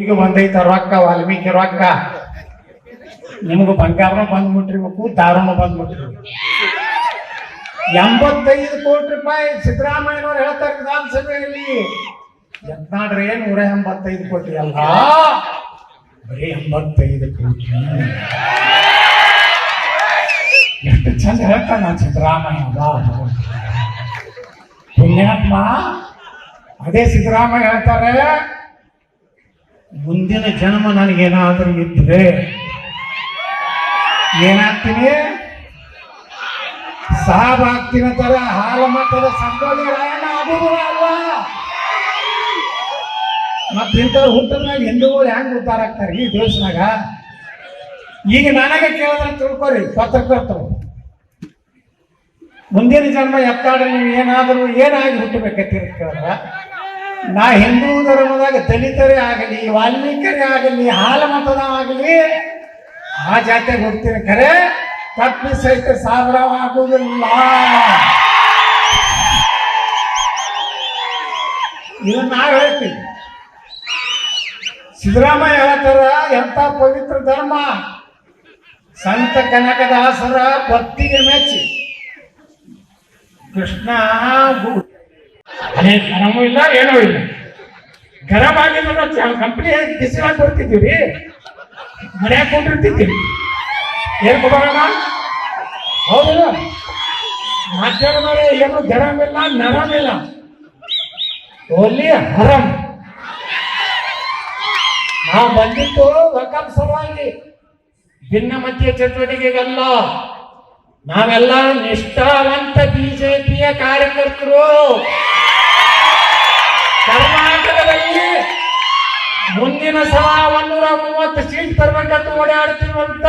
ಈಗ ಬಂದೈತ ರೊಕ್ಕ, ವಾಲ್ಮೀಕಿ ರೊಕ್ಕ. ನಿಮ್ಗೆ ಬಂಗಾರನ ಬಂದ್ಬಿಟ್ಟಿರ್ಬೇಕು ದಾರನು ಬಂದ್ಬಿಟ್ಟಿರ್ಬೇಕು ಎಂಬತ್ತೈದು ಕೋಟಿ ರೂಪಾಯಿ ಸಿದ್ದರಾಮಯ್ಯನವ್ರು ಹೇಳ್ತಾರೆ ವಿಧಾನಸಭೆಯಲ್ಲಿ. ಯತ್ನಾಡ್ರೆ ನೂರ ಎಂಬತ್ತೈದು ಕೋಟಿ ಅಲ್ಲ? ಬರೀ ಎಂಬತ್ತೈದು ಕೋಟಿ. ಎಷ್ಟು ಚಂದ ಹೇಳ್ತಾನ ಸಿದ್ದರಾಮಯ್ಯ. ಪುಣ್ಯಾತ್ಮ. ಅದೇ ಸಿದ್ದರಾಮಯ್ಯ ಹೇಳ್ತಾರೆ ಮುಂದಿನ ಜನ್ಮ ನನಗೇನಾದರೂ ಇದ್ರೆ ಏನಾಗ್ತೀನಿ ಸಾಬ್ ತರ ಹಾಲ ಮಟ್ಟದ ಸಂಗೊಳ್ಳಿ ರಾಯಣ್ಣ ಆಗುದು ಅಲ್ವಾ? ಮತ್ತ ಇಂಥವ್ರು ಹಿಂದೂಗಳು ಹೆಂಗ್ ಉದ್ದಾರ ಆಗ್ತಾರೆ ಈ ದೇಶನಾಗ ಈಗ ನನಗೆ ಕೇಳಿದ್ರೆ ತಿಳ್ಕೊರಿ ಪತ್ರಕರ್ತರು. ಮುಂದಿನ ಜನ್ಮ ಎತ್ತಾಡ್ರಿ, ನೀವು ಏನಾದರೂ ಏನಾಗಿ ಹುಟ್ಟಬೇಕಂತೀರ ಕೇಳಿದ್ರ? ನಾ ಹಿಂದೂ ಧರ್ಮದಾಗ ದಲಿತರೇ ಆಗಲಿ ವಾಲ್ಮೀಕರೇ ಆಗಲಿ ಹಾಲ ಮತದ ಆಗಲಿ, ಆ ಜಾತಿಗೆ ಹೋಗ್ತೀನಿ ಖರೆ ತಪ್ಪಿ ಸಹಿತ ಆಗುವುದಿಲ್ಲ. ಇದನ್ನ ನಾವು ಹೇಳ್ತೀವಿ ಸಿದ್ದರಾಮಯ್ಯ ಹೇಳ್ತಾರ ಎಂತ ಪವಿತ್ರ ಧರ್ಮ? ಸಂತ ಕನಕದಾಸರ ಭಕ್ತಿಗೆ ಮೆಚ್ಚಿ. ಕೃಷ್ಣ ಅದೇ ಗರಮೂ ಇಲ್ಲ, ಏನೂ ಇಲ್ಲ. ಗರಂ ಆಗಿಲ್ಲ ಕಂಪ್ನಿ ಬಿಸಿಲಾಗಿ ಕೊಡ್ತಿದ್ದೀವಿ. ಮನ್ಯಾಗ ಕೊಂಡಿರ್ತಿದ್ದೀವಿ ಏನ್ ಕೊಡೋಣ ಹೌದಿಲ್ಲ ಮಾತಾಡಿದ್ರೆ ಏನು ಗರಮಿಲ್ಲ ನರಮಿಲ್ಲ ಓನ್ಲಿ ಹರಂ ನಾವು ಬಂದಿದ್ದು ವಕಫ್ ಸಲುವಾಗಿ. ಭಿನ್ನಮತೀಯ ಚಟುವಟಿಕೆಗಲ್ಲ. ನಾವೆಲ್ಲ ನಿಷ್ಠಾವಂತ ಬಿಜೆಪಿಯ ಕಾರ್ಯಕರ್ತರು. ಮುಂದಿನ ಸಲ ಒಂದೂರ ಮೂವತ್ತು ಸೀಟ್ ತರಬೇಕಂತ ಓಡಾಡ್ತಿರುವಂತ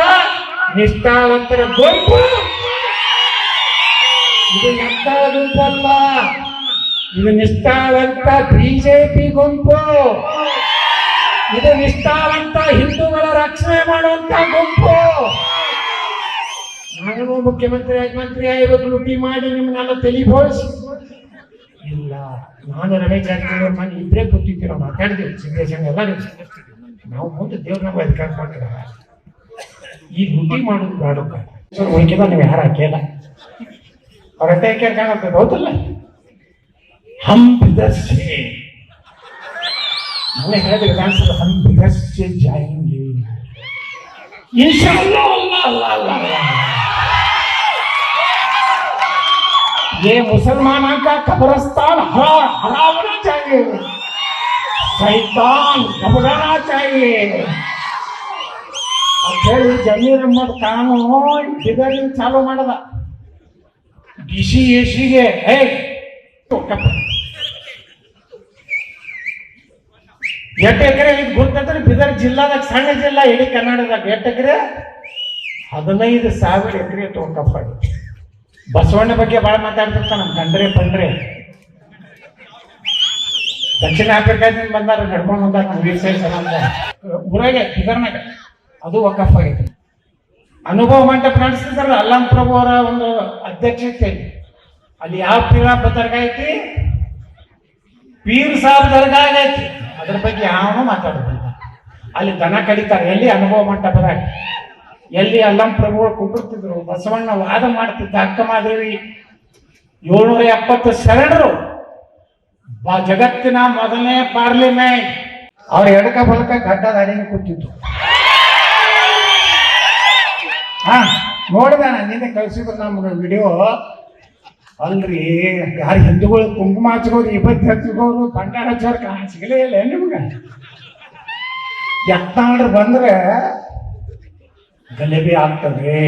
ನಿಷ್ಠಾವಂತರ ಗುಂಪು ಇದು ಎಂತ ಗುಂಪಲ್ಲ ಇದು ನಿಷ್ಠಾವಂತ ಬಿಜೆಪಿ ಗುಂಪು. ಇದು ನಿಷ್ಠಾವಂತ ಹಿಂದೂಗಳ ರಕ್ಷಣೆ ಮಾಡುವಂತ ಗುಂಪು. ನಾನು ಮುಖ್ಯಮಂತ್ರಿ ಮಂತ್ರಿ ಆಗಿರೋದು ಲುಟಿ ಮಾಡಿ ನಿಮ್ಮನ್ನೆಲ್ಲ ತಲಿಬೋಳಿಸಿ. ಇಲ್ಲ. ನಾನು ರಮೇಶ್ ಜಾರಕಿಹೊಳಿ ಮನೆ ಇಬ್ಬರೇ ಕೂತಿದ್ದೀರ ಮಾತಾಡ್ತೀವಿ ಸಿದ್ದೇಶನ್ ಎಲ್ಲ ನಾವು ಮುಂದೆ ದೇವ್ರ ನಮ್ಮ ಈ ಹುಟ್ಟಿ ಮಾಡೋದು ಮಾಡೋದು ಸರ್ ಉಳಿಕೆಲ್ಲ ನೀವು ಯಾರು ಹಾಕಿಲ್ಲ. ಹೊರಟೆ ಹಾಕ್ಯಾರ ಕಾಣತ್ತೆ ಹೌದಲ್ಲ? ಹಂಪಿದ ಸೇ ಹೇಳಿದ್ರೆ ಹೇಳಿದ ವಿಧಾನಸಭೆ ಸೇ ಜಾಯಿಂಗ್. ಇನ್ಶಾ ಅಲ್ಲ ಅಲ್ಲ ಅಲ್ಲ ಅಲ್ಲ ये मुसलमानों का कब्रस्तान हरा हराना चाहिए शैतान घबराना चाहिए ಅಂತ ಹೇಳಿ ಜಮೀರ್ ಅಹ್ಮದ್ ಖಾನು ಇದರಲ್ಲಿ ಚಾಲು ಮಾಡದ ಬಿಸಿ ಎಸಿಗೆ ಹೇ ಕಪ್ಪ ಎಷ್ಟು ಎಕರೆ ಇದು ಗುರ್ತಂದ್ರೆ ಬೀದರ್ ಜಿಲ್ಲಾದಾಗ ಸಣ್ಣ ಜಿಲ್ಲಾ ಇಡೀ ಕರ್ನಾಟಕದಾಗ ಎಷ್ಟು ಎಕರೆ ಹದಿನೈದು ಸಾವಿರ ಎಕರೆ ತಗೊಂಡಪ್ಪ ಬಸವಣ್ಣ ಬಗ್ಗೆ ಭಾಳ ಮಾತಾಡ್ತಿರ್ತಾನ ನಮ್ಮ ಕಂಡ್ರೆ ಪಂಡ್ರೆ. ದಕ್ಷಿಣ ಆಫ್ರಿಕಾದಿಂದ ಬಂದಾರ, ನಡ್ಕೊಂಡು ಬಂದಾರ ನಮ್ಮ ವೀರ ಸೇರ್ ಅದು ವಕಫ್ ಆಗೈತೆ. ಅನುಭವ ಮಂಟಪ ನಡೆಸ್ತಿದಾರಲ್ಲ, ಅಲ್ಲಂ ಪ್ರಭು ಅವರ ಒಂದು ಅಧ್ಯಕ್ಷತೆ. ಅಲ್ಲಿ ಯಾವ ಪೀರ ದರ್ಗಾ ಐತಿ? ಪೀರ್ ಸಾಬ್ ದರ್ಗಾ ಐತಿ ಅದ್ರ ಬಗ್ಗೆ ಯಾವನು ಮಾತಾಡೋದಿಲ್ಲ. ಅಲ್ಲಿ ದನ ಕಡಿತಾರೆ, ಎಲ್ಲಿ? ಅನುಭವ ಮಂಟಪದಾಗ. ಎಲ್ಲಿ ಅಲ್ಲಂ ಪ್ರಭುಗಳು ಕುಟುರ್ತಿದ್ರು ಬಸವಣ್ಣ ವಾದ ಮಾಡ್ತಿದ್ದ ಅಕ್ಕ ಮಾದೇವಿ ಏಳ್ನೂರ ಎಪ್ಪತ್ತು ಶರಣರು. ಜಗತ್ತಿನ ಮೊದಲನೇ ಪಾರ್ಲಿಮೆಂಟ್. ಅವ್ರ ಎಡಕ ಬಲಕ ಗಡ್ಡ ದಾರಿನ ಕೂತಿದ್ರು ಹಾ ನೋಡಿದ ನಿನ್ನೆ ಕಳ್ಸಿದ್ರು ನಮ್ಗೆ ವಿಡಿಯೋ. ಅಲ್ರಿ, ಯಾರು ಹಿಂದೂಗಳು ಕುಂಕುಮ ಹಚ್ಕೋರು, ಇಪ್ಪತ್ತು ಹಚ್ಕೋರು, ಬಂಗಾರ ಹಚ್ಚೋರು ಸಿಗಲೇ ಇಲ್ಲ ನಿಮ್ಗೆ? ಎತ್ತಾಡ್ರು ಬಂದ್ರೆ ಗಲಭೆ ಆಗ್ತದೆ.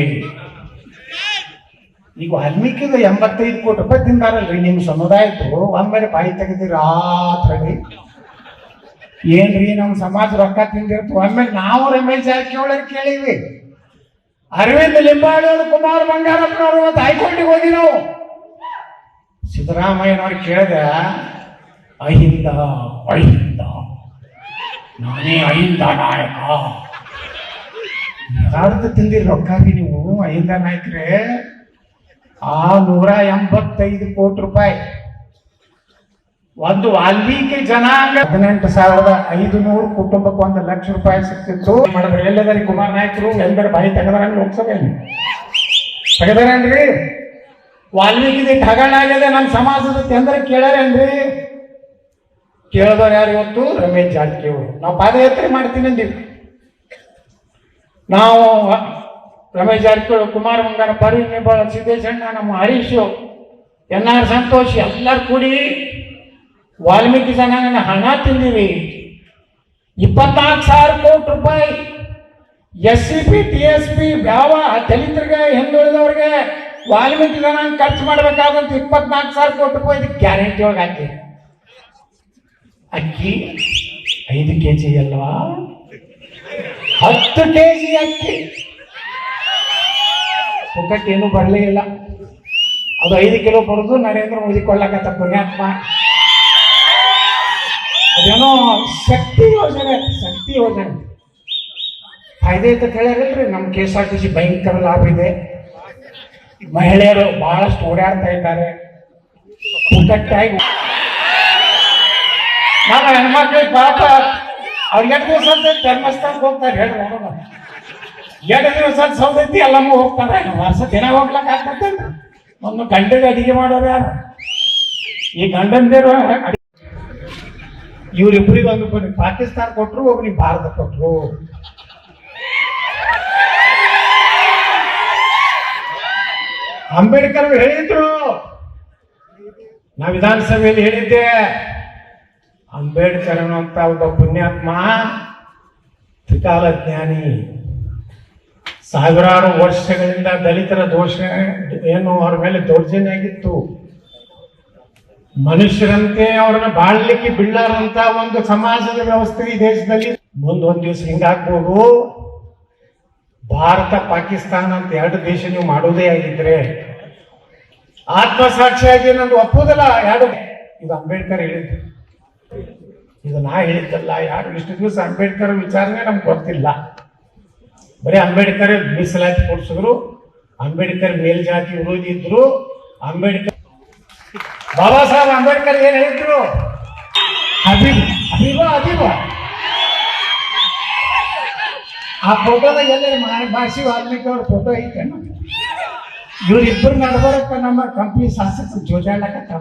ಈಗ ವಾಲ್ಮೀಕಿದ ಎಂಬತ್ತೈದು ಕೋಟಿ ರೂಪಾಯಿ ತಿಂದಾರಲ್ರಿ, ನಿಮ್ಮ ಸಮುದಾಯದ್ದು. ಒಮ್ಮೆಲೆ ಬಾಯಿ ತೆಗೆದಿರ ಆತ್ರಿ ಏನ್ರಿ, ನಮ್ಮ ಸಮಾಜ ರೊಕ್ಕ ತಿಂದಿರ್ತು ಒಮ್ಮೆಲೆ ನಾವು ರಮೇಶ್ ಜಾರಕಿಹೊಳಿ ಕೇಳಿವಿ ಅರವಿಂದ್ ಲಿಂಬಾಳಿಯವರು ಕುಮಾರ್ ಬಂಗಾರಪ್ಪನವರು ಇವತ್ತು ಹೈಕೋರ್ಟಿಗೆ ಹೋಗಿ ನಾವು. ಸಿದ್ದರಾಮಯ್ಯನವ್ರು ಕೇಳಿದೆ, ಅಹಿಂದ ಅಹಿಂದ. ನಾನೇ ಅಹಿಂದ ನಾಯಕ. ಯಾರ್ದು ತಿಂದಿರಿ ರೊಕ್ಕಾಗಿ ನೀವು ಐದ ನಾಯ್ಕ್ರೆ, ಆ ನೂರ ಎಂಬತ್ತೈದು ಕೋಟಿ ರೂಪಾಯಿ. ಒಂದು ವಾಲ್ಮೀಕಿ ಜನಾಂಗ ಹದಿನೆಂಟು ಸಾವಿರದ ಐದು ನೂರು ಕುಟುಂಬಕ್ಕೆ ಒಂದು ಲಕ್ಷ ರೂಪಾಯಿ ಸಿಕ್ತಿತ್ತು. ಮಾಡಿದ್ರೆ? ಎಲ್ಲದರಿ ಕುಮಾರ್ ನಾಯ್ಕರು? ಎಲ್ಲರ ಬಾಯಿ ತೆಗೆದಾರ ಲೋಕಸಭೆಯಲ್ಲಿ ತೆಗೆದಾರೇನ್ರಿ ವಾಲ್ಮೀಕಿ ಹಗರಣ ಆಗಿದೆ ನಮ್ಮ ಸಮಾಜದ ತೆಂದ್ರೆ ಕೇಳಾರೇನ್ರಿ? ಕೇಳದವ್ರು ಯಾರು ಇವತ್ತು? ರಮೇಶ್ ಜಾರಕಿಹೊಳಿ. ನಾವು ಪಾದಯಾತ್ರೆ ಮಾಡ್ತೀನಿ ಅಂದಿವಿ ನಾವು ರಮೇಶ್ ಜಾರಕಿಹೊಳಿ, ಕುಮಾರ್ ಮಂಗನ ಪರ್ವಿನ್ ನಿಬಾಳ ಸಿದ್ದೇಶಣ್ಣ ನಮ್ಮ ಹರೀಶ್ ಎನ್ ಆರ್ ಸಂತೋಷ್, ಎಲ್ಲರೂ ಕೂಡಿ ವಾಲ್ಮೀಕಿ ಜನಾಂಗನ ಹಣ ತಿಂದೀವಿ. ಇಪ್ಪತ್ನಾಲ್ಕು ಸಾವಿರ ಕೋಟಿ ರೂಪಾಯಿ S C P T S P ಯಾವ ದಲಿತರಿಗೆ, ಹಿಂದುಳಿದವ್ರಿಗೆ ವಾಲ್ಮೀಕಿ ಜನಾಂಗ ಖರ್ಚು ಮಾಡಬೇಕಾದಂತ ಇಪ್ಪತ್ನಾಲ್ಕು ಸಾವಿರ ಕೋಟಿ ರೂಪಾಯಿ ಇದಕ್ಕೆ ಗ್ಯಾರಂಟಿ ಒಳಗೆ ಹಾಕಿ ಅಕ್ಕಿ ಐದು ಕೆ ಜಿ ಅಲ್ವಾ? ಹತ್ತು ಕೆ ಜಿ ಅಕ್ಕಿ. ಏನು ಬರಲೇ ಇಲ್ಲ. ಅದು ಐದು ಕಿಲೋ ಬರೋದು ನರೇಂದ್ರ ಮೋದಿ ಕೊಳ್ಳಕತ್ತ ಪುಣ್ಯಾತ್ಮ. ಅದೇನೋ ಶಕ್ತಿ ಯೋಜನೆ ಶಕ್ತಿ ಯೋಜನೆ. ಫಾಯ್ದೆ ಅಂತ ಹೇಳ್ಯಾರಲ್ರಿ ನಮ್ಮ K S R T C ಭಯಂಕರ ಲಾಭ ಇದೆ. ಮಹಿಳೆಯರು ಬಹಳಷ್ಟು ಓಡಾಡ್ತಾ ಇದ್ದಾರೆ. ಪುಕ್ಕಟ್ಟಾಗಿ ನಮ್ಮ ಹೆಣ್ಮಕ್ಳಿಗೆ ಪಾಪ ಅವ್ರಿಗೆ ಎರಡು ದಿವಸ ಧರ್ಮಸ್ಥಳಕ್ಕೆ ಹೋಗ್ತಾರೆ ಹೇಳಿ ನೋಡೋಣ ಎರಡು ದಿವಸ ಸೌದೈತಿ ಎಲ್ಲಮ್ಮ ಹೋಗ್ತಾರೆ. ವರ್ಷ ದಿನ ಹೋಗ್ಲಕ್ಕ ಆಗ್ತದೆ ಒಂದು ಗಂಟೆಗೆ ಅಡಿಗೆ ಮಾಡೋರು ಯಾರು? ಈ ಗಂಡಂದಿರು ಇವರಿಬ್ಬರಿಗೆ ಒಂದು ಒಬ್ಬನಿಗೆ ಪಾಕಿಸ್ತಾನ ಕೊಟ್ರು ಒಬ್ಬನಿಗೆ ಭಾರತ ಕೊಟ್ರು. ಅಂಬೇಡ್ಕರ್ ಹೇಳಿದ್ರು. ನಾ ವಿಧಾನಸಭೆಯಲ್ಲಿ ಹೇಳಿದ್ದೆ. ಅಂಬೇಡ್ಕರ್ ಅನ್ನುವಂತ ಒಬ್ಬ ಪುಣ್ಯಾತ್ಮ ತ್ರಿಕಾಲ ಜ್ಞಾನಿ ಸಾವಿರಾರು ವರ್ಷಗಳಿಂದ ದಲಿತರ ದೋಷ, ಏನು ಅವ್ರ ಮೇಲೆ ದೌರ್ಜನ್ಯ ಆಗಿತ್ತು. ಮನುಷ್ಯರಂತೆ ಅವ್ರನ್ನ ಬಾಳ್ಲಿಕ್ಕೆ ಬಿಳ್ಳಾರಂತ ಒಂದು ಸಮಾಜದ ವ್ಯವಸ್ಥೆ ಈ ದೇಶದಲ್ಲಿ. ಮುಂದೊಂದು ದಿವಸ ಹಿಂಗಾಗ್ಬೋದು ಭಾರತ, ಪಾಕಿಸ್ತಾನ ಅಂತ ಎರಡು ದೇಶ ನೀವು ಮಾಡೋದೇ ಆಗಿದ್ರೆ ಆತ್ಮಸಾಕ್ಷಿಯಾಗಿ ನಂದು ಒಪ್ಪುದಲ್ಲ ಎರಡು ಇದು ಅಂಬೇಡ್ಕರ್ ಹೇಳಿದ್ದು ಇದು ನಾ ಹೇಳಿದ್ದಲ್ಲ, ಯಾರು ಇಷ್ಟು ದಿವಸ ಅಂಬೇಡ್ಕರ್ ವಿಚಾರನೆ ನಮ್ಗೆ ಗೊತ್ತಿಲ್ಲ. ಬರೀ ಅಂಬೇಡ್ಕರ್ ಮೀಸಲಾತಿ ಕೊಡಿಸಿದ್ರು, ಅಂಬೇಡ್ಕರ್ ಮೇಲ್ಜಾತಿ ವಿರೋಧಿ ಅಂಬೇಡ್ಕರ್ ಬಾಬಾ ಸಾಹೇಬ್ ಅಂಬೇಡ್ಕರ್ ಏನ್ ಹೇಳಿದ್ರು? ಅಭಿಬ ಅಭಿಬ ಅಭಿಬ ಆ ಫೋಟೋದಾಗ ಎಲ್ಲ ಭಾಷೆ ವಾಲ್ಮೀಕಿ ಅವ್ರ ಫೋಟೋ ಐತೆ ಇವ್ರಿಬ್ಬರು ನಡ್ಬರಕ್ಕ ನಮ್ಮ ಕಂಪ್ನಿ ಶಾಸಕರು ಜೋಜಾಡಕತ್ತಾರ